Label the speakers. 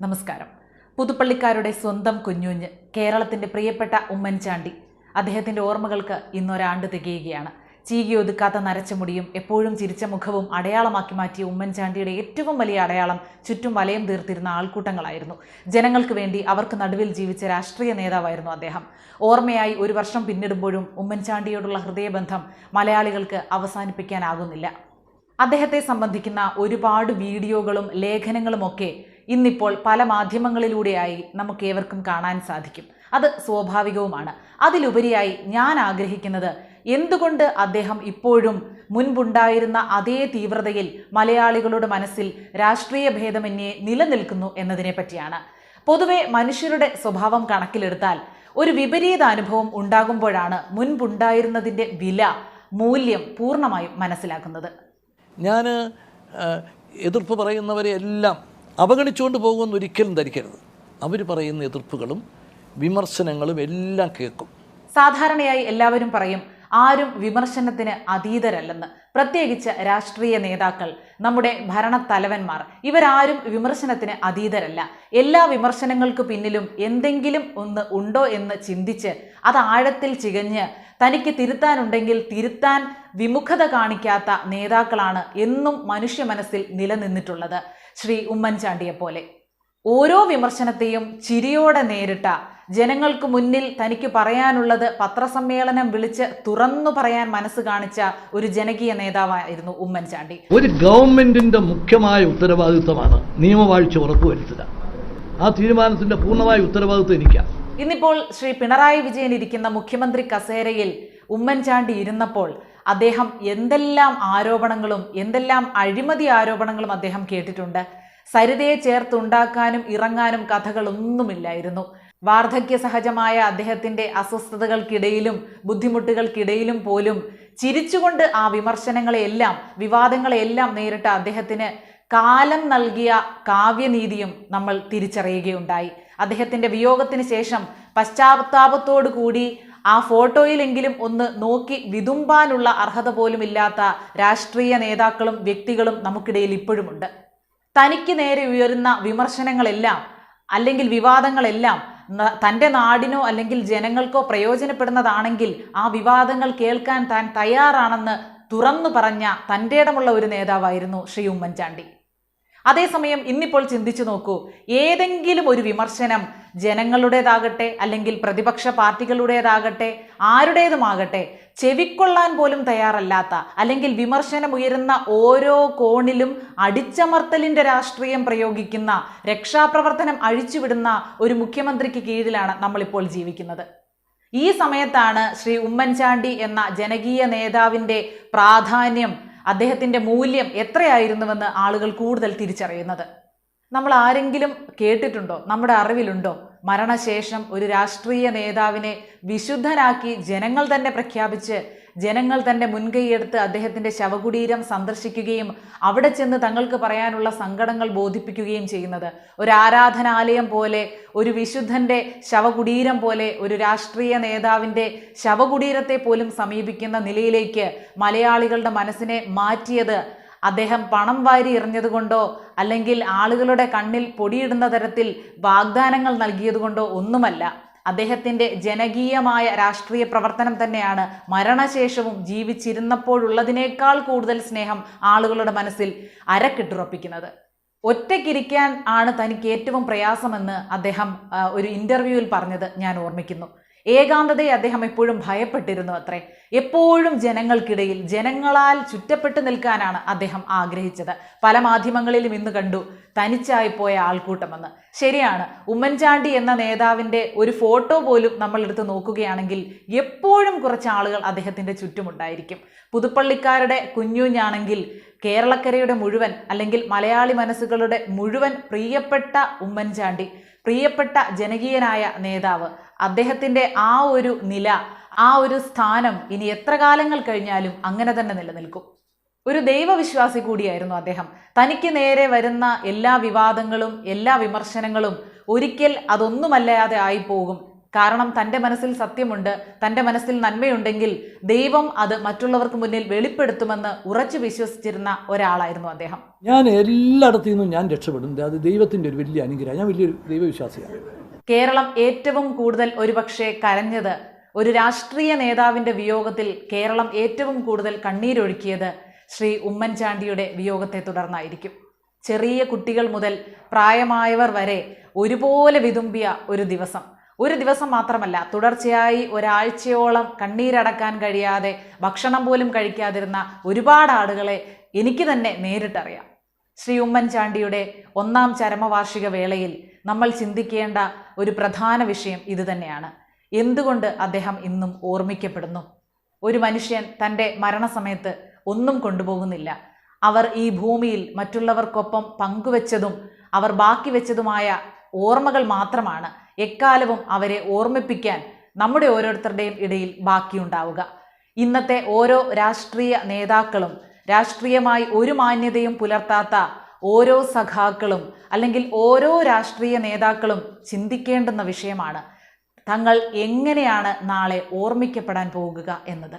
Speaker 1: നമസ്കാരം. പുതുപ്പള്ളിക്കാരുടെ സ്വന്തം കുഞ്ഞുഞ്ഞ് കേരളത്തിന്റെ പ്രിയപ്പെട്ട ഉമ്മൻചാണ്ടി. അദ്ദേഹത്തിന്റെ ഓർമ്മകൾക്ക് ഇന്നൊരാണ്ട് തികയുകയാണ്. ചീകി ഒതുക്കാത്ത നരച്ച മുടിയും എപ്പോഴും ചിരിച്ച മുഖവും അടയാളമാക്കി മാറ്റിയ ഉമ്മൻചാണ്ടിയുടെ ഏറ്റവും വലിയ അടയാളം ചുറ്റും വലയം തീർത്തിരുന്ന ആൾക്കൂട്ടങ്ങളായിരുന്നു. ജനങ്ങൾക്ക് വേണ്ടി അവർക്ക് നടുവിൽ ജീവിച്ച രാഷ്ട്രീയ നേതാവായിരുന്നു അദ്ദേഹം. ഓർമ്മയായി ഒരു വർഷം പിന്നിടുമ്പോഴും ഉമ്മൻചാണ്ടിയോടുള്ള ഹൃദയബന്ധം മലയാളികൾക്ക് അവസാനിപ്പിക്കാനാകുന്നില്ല. അദ്ദേഹത്തെ സംബന്ധിക്കുന്ന ഒരുപാട് വീഡിയോകളും ലേഖനങ്ങളുമൊക്കെ ഇന്നിപ്പോൾ പല മാധ്യമങ്ങളിലൂടെയായി നമുക്ക് ഏവർക്കും കാണാൻ സാധിക്കും. അത് സ്വാഭാവികവുമാണ്. അതിലുപരിയായി ഞാൻ ആഗ്രഹിക്കുന്നത് എന്തുകൊണ്ട് അദ്ദേഹം ഇപ്പോഴും മുൻപുണ്ടായിരുന്ന അതേ തീവ്രതയിൽ മലയാളികളുടെ മനസ്സിൽ രാഷ്ട്രീയ ഭേദമന്യേ നിലനിൽക്കുന്നു എന്നതിനെ പറ്റിയാണ് പൊതുവെ മനുഷ്യരുടെ സ്വഭാവം കണക്കിലെടുത്താൽ ഒരു വിപരീത അനുഭവം ഉണ്ടാകുമ്പോഴാണ് മുൻപുണ്ടായിരുന്നതിന്റെ വില മൂല്യം പൂർണമായും മനസ്സിലാക്കുന്നത്.
Speaker 2: ഞാൻ എതിർപ്പ് പറയുന്നവരെ എല്ലാം അവഗണിച്ചുകൊണ്ട് പോകുമെന്ന് ഒരിക്കലും ധരിക്കരുത്. അവർ പറയുന്ന എതിർപ്പുകളും വിമർശനങ്ങളും എല്ലാം കേൾക്കും.
Speaker 1: സാധാരണയായി എല്ലാവരും പറയും ആരും വിമർശനത്തിന് അതീതരല്ലെന്ന്. പ്രത്യേകിച്ച് രാഷ്ട്രീയ നേതാക്കൾ നമ്മുടെ ഭരണത്തലവന്മാർ ഇവരാരും വിമർശനത്തിന് അതീതരല്ല. എല്ലാ വിമർശനങ്ങൾക്ക് പിന്നിലും എന്തെങ്കിലും ഒന്ന് ഉണ്ടോ എന്ന് ചിന്തിച്ച് അത് ആഴത്തിൽ ചികഞ്ഞ് തനിക്ക് തിരുത്താനുണ്ടെങ്കിൽ തിരുത്താൻ വിമുഖത കാണിക്കാത്ത നേതാക്കളാണ് എന്നും മനുഷ്യ മനസ്സിൽ നിലനിന്നിട്ടുള്ളത്. ശ്രീ ഉമ്മൻചാണ്ടിയെ പോലെ. ഓരോ വിമർശനത്തെയും ചിരിയോടെ നേരിട്ട ജനങ്ങൾക്ക് മുന്നിൽ തനിക്ക് പറയാനുള്ളത് പത്രസമ്മേളനം വിളിച്ച് തുറന്നു പറയാൻ മനസ്സ് കാണിച്ച ഒരു ജനകീയ നേതാവായിരുന്നു ഉമ്മൻചാണ്ടി.
Speaker 2: ഒരു ഗവൺമെന്റിന്റെ മുഖ്യമായ ഉത്തരവാദിത്വമാണ് നിയമവാഴ്ച ഉറപ്പുവരുത്തുക. ആ തീരുമാനത്തിന്റെ പൂർണമായ ഉത്തരവാദിത്വം എനിക്കാണ്
Speaker 1: ഇന്നിപ്പോൾ ശ്രീ പിണറായി വിജയൻ ഇരിക്കുന്ന മുഖ്യമന്ത്രി കസേരയിൽ ഉമ്മൻചാണ്ടി ഇരുന്നപ്പോൾ അദ്ദേഹം എന്തെല്ലാം ആരോപണങ്ങളും എന്തെല്ലാം അഴിമതി ആരോപണങ്ങളും അദ്ദേഹം കേട്ടിട്ടുണ്ട്. സരിതയെ ചേർത്തുണ്ടാക്കാനും ഇറങ്ങാനും കഥകളൊന്നുമില്ലായിരുന്നു. വാർദ്ധക്യ സഹജമായ അദ്ദേഹത്തിന്റെ അസ്വസ്ഥതകൾക്കിടയിലും ബുദ്ധിമുട്ടുകൾക്കിടയിലും പോലും ചിരിച്ചുകൊണ്ട് ആ വിമർശനങ്ങളെയെല്ലാം വിവാദങ്ങളെയെല്ലാം നേരിട്ട അദ്ദേഹത്തിന് കാലം നൽകിയ കാവ്യനീതിയും നമ്മൾ തിരിച്ചറിയുകയുണ്ടായി. അദ്ദേഹത്തിന്റെ വിയോഗത്തിന് ശേഷം പശ്ചാത്താപത്തോടു കൂടി ആ ഫോട്ടോയിലെങ്കിലും ഒന്ന് നോക്കി വിതുമ്പാനുള്ള അർഹത പോലും ഇല്ലാത്ത രാഷ്ട്രീയ നേതാക്കളും വ്യക്തികളും നമുക്കിടയിൽ ഇപ്പോഴുമുണ്ട്. തനിക്ക് നേരെ ഉയരുന്ന വിമർശനങ്ങളെല്ലാം അല്ലെങ്കിൽ വിവാദങ്ങളെല്ലാം തന്റെ നാടിനോ അല്ലെങ്കിൽ ജനങ്ങൾക്കോ പ്രയോജനപ്പെടുന്നതാണെങ്കിൽ ആ വിവാദങ്ങൾ കേൾക്കാൻ താൻ തയ്യാറാണെന്ന് തുറന്നു പറഞ്ഞ തന്റെ ഇടമുള്ള ഒരു നേതാവായിരുന്നു ശ്രീ ഉമ്മൻചാണ്ടി. അതേസമയം ഇന്നിപ്പോൾ ചിന്തിച്ചു നോക്കൂ ഏതെങ്കിലും ഒരു വിമർശനം ജനങ്ങളുടേതാകട്ടെ അല്ലെങ്കിൽ പ്രതിപക്ഷ പാർട്ടികളുടേതാകട്ടെ ആരുടേതുമാകട്ടെ ചെവിക്കൊള്ളാൻ പോലും തയ്യാറല്ലാത്ത അല്ലെങ്കിൽ വിമർശനം ഉയരുന്ന ഓരോ കോണിലും അടിച്ചമർത്തലിന്റെ രാഷ്ട്രീയം പ്രയോഗിക്കുന്ന രക്ഷാപ്രവർത്തനം അഴിച്ചുവിടുന്ന ഒരു മുഖ്യമന്ത്രിക്ക് കീഴിലാണ് നമ്മളിപ്പോൾ ജീവിക്കുന്നത്. ഈ സമയത്താണ് ശ്രീ ഉമ്മൻചാണ്ടി എന്ന ജനകീയ നേതാവിന്റെ പ്രാധാന്യം അദ്ദേഹത്തിന്റെ മൂല്യം എത്രയായിരുന്നുവെന്ന് ആളുകൾ കൂടുതൽ തിരിച്ചറിയുന്നത്. നമ്മൾ ആരെങ്കിലും കേട്ടിട്ടുണ്ടോ? നമ്മുടെ അറിവിലുണ്ടോ? മരണശേഷം ഒരു രാഷ്ട്രീയ നേതാവിനെ വിശുദ്ധനാക്കി ജനങ്ങൾ തന്നെ പ്രഖ്യാപിച്ച് ജനങ്ങൾ തന്നെ മുൻകൈയെടുത്ത് അദ്ദേഹത്തിന്റെ ശവകുടീരം സന്ദർശിക്കുകയും അവിടെ ചെന്ന് തങ്ങൾക്ക് പറയാനുള്ള സങ്കടങ്ങൾ ബോധിപ്പിക്കുകയും ചെയ്യുന്നത്. ഒരു ആരാധനാലയം പോലെ ഒരു വിശുദ്ധന്റെ ശവകുടീരം പോലെ ഒരു രാഷ്ട്രീയ നേതാവിന്റെ ശവകുടീരത്തെ പോലും സമീപിക്കുന്ന നിലയിലേക്ക് മലയാളികളുടെ മനസ്സിനെ മാറ്റിയത് അദ്ദേഹം പണം വാരി എറിഞ്ഞതുകൊണ്ടോ അല്ലെങ്കിൽ ആളുകളുടെ കണ്ണിൽ പൊടിയിടുന്ന തരത്തിൽ വാഗ്ദാനങ്ങൾ നൽകിയതുകൊണ്ടോ ഒന്നുമല്ല. അദ്ദേഹത്തിന്റെ ജനകീയമായ രാഷ്ട്രീയ പ്രവർത്തനം തന്നെയാണ് മരണശേഷവും ജീവിച്ചിരുന്നപ്പോഴുള്ളതിനേക്കാൾ കൂടുതൽ സ്നേഹം ആളുകളുടെ മനസ്സിൽ അരക്കിട്ടുറപ്പിക്കുന്നത്. ഒറ്റയ്ക്കിരിക്കാൻ ആണ് തനിക്ക് ഏറ്റവും പ്രയാസമെന്ന് അദ്ദേഹം ഒരു ഇന്റർവ്യൂവിൽ പറഞ്ഞത് ഞാൻ ഓർമ്മിക്കുന്നു. ഏകാന്തതയെ അദ്ദേഹം എപ്പോഴും ഭയപ്പെട്ടിരുന്നു അത്രേ. എപ്പോഴും ജനങ്ങൾക്കിടയിൽ ജനങ്ങളാൽ ചുറ്റപ്പെട്ടു നിൽക്കാനാണ് അദ്ദേഹം ആഗ്രഹിച്ചത്. പല മാധ്യമങ്ങളിലും ഇന്ന് കണ്ടു തനിച്ചായി പോയ ആൾക്കൂട്ടമെന്ന്. ശരിയാണ് ഉമ്മൻചാണ്ടി എന്ന നേതാവിന്റെ ഒരു ഫോട്ടോ പോലും നമ്മൾ എടുത്ത് നോക്കുകയാണെങ്കിൽ എപ്പോഴും കുറച്ച് ആളുകൾ അദ്ദേഹത്തിന്റെ ചുറ്റുമുണ്ടായിരിക്കും. പുതുപ്പള്ളിക്കാരുടെ കുഞ്ഞുഞ്ഞാണെങ്കിൽ കേരളക്കരയുടെ മുഴുവൻ അല്ലെങ്കിൽ മലയാളി മനസ്സുകളുടെ മുഴുവൻ പ്രിയപ്പെട്ട ഉമ്മൻചാണ്ടി പ്രിയപ്പെട്ട ജനകീയനായ നേതാവ്. അദ്ദേഹത്തിന്റെ ആ ഒരു നില ആ ഒരു സ്ഥാനം ഇനി എത്ര കാലങ്ങൾ കഴിഞ്ഞാലും അങ്ങനെ തന്നെ നിലനിൽക്കും. ഒരു ദൈവവിശ്വാസി കൂടിയായിരുന്നു അദ്ദേഹം. തനിക്ക് നേരെ വരുന്ന എല്ലാ വിവാദങ്ങളും എല്ലാ വിമർശനങ്ങളും ഒരിക്കൽ അതൊന്നുമല്ലാതെ ആയിപ്പോകും. കാരണം തന്റെ മനസ്സിൽ സത്യമുണ്ട് തന്റെ മനസ്സിൽ നന്മയുണ്ടെങ്കിൽ ദൈവം അത് മറ്റുള്ളവർക്ക് മുന്നിൽ വെളിപ്പെടുത്തുമെന്ന് ഉറച്ചു വിശ്വസിച്ചിരുന്ന ഒരാളായിരുന്നു അദ്ദേഹം.
Speaker 2: ഞാൻ എല്ലായിടത്തു നിന്നും ഞാൻ രക്ഷപ്പെടുന്നുണ്ട്. അത് ദൈവത്തിന്റെ ഒരു വലിയ അനുഗ്രഹം. ഞാൻ വലിയൊരു ദൈവവിശ്വാസിയാണ്.
Speaker 1: കേരളം ഏറ്റവും കൂടുതൽ ഒരുപക്ഷെ കരഞ്ഞത് ഒരു രാഷ്ട്രീയ നേതാവിന്റെ വിയോഗത്തിൽ കേരളം ഏറ്റവും കൂടുതൽ കണ്ണീരൊഴുക്കിയത് ശ്രീ ഉമ്മൻചാണ്ടിയുടെ വിയോഗത്തെ തുടർന്നായിരിക്കും. ചെറിയ കുട്ടികൾ മുതൽ പ്രായമായവർ വരെ ഒരുപോലെ വിതുമ്പിയ ഒരു ദിവസം. ഒരു ദിവസം മാത്രമല്ല തുടർച്ചയായി ഒരാഴ്ചയോളം കണ്ണീരടക്കാൻ കഴിയാതെ ഭക്ഷണം പോലും കഴിക്കാതിരുന്ന ഒരുപാട് ആളുകളെ എനിക്ക് തന്നെ നേരിട്ടറിയാം. ശ്രീ ഉമ്മൻചാണ്ടിയുടെ ഒന്നാം ചരമവാർഷിക വേളയിൽ നമ്മൾ ചിന്തിക്കേണ്ട ഒരു പ്രധാന വിഷയം ഇതുതന്നെയാണ് എന്തുകൊണ്ട് അദ്ദേഹം ഇന്നും ഓർമ്മിക്കപ്പെടുന്നു? ഒരു മനുഷ്യൻ തന്റെ മരണസമയത്ത് ഒന്നും കൊണ്ടുപോകുന്നില്ല. അവർ ഈ ഭൂമിയിൽ മറ്റുള്ളവർക്കൊപ്പം പങ്കുവച്ചതും അവർ ബാക്കി വെച്ചതുമായ ഓർമ്മകൾ മാത്രമാണ്. എക്കാലവും അവരെ ഓർമ്മിപ്പിക്കാൻ നമ്മുടെ ഓരോരുത്തരുടെയും ഇടയിൽ ബാക്കിയുണ്ടാവുക. ഇന്നത്തെ ഓരോ രാഷ്ട്രീയ നേതാക്കളും രാഷ്ട്രീയമായി ഒരു മാന്യതയും പുലർത്താത്ത ഓരോ സഖാക്കളും അല്ലെങ്കിൽ ഓരോ രാഷ്ട്രീയ നേതാക്കളും ചിന്തിക്കേണ്ടുന്ന വിഷയമാണ്. തങ്ങൾ എങ്ങനെയാണ് നാളെ ഓർമ്മിക്കപ്പെടാൻ പോകുക എന്നത്?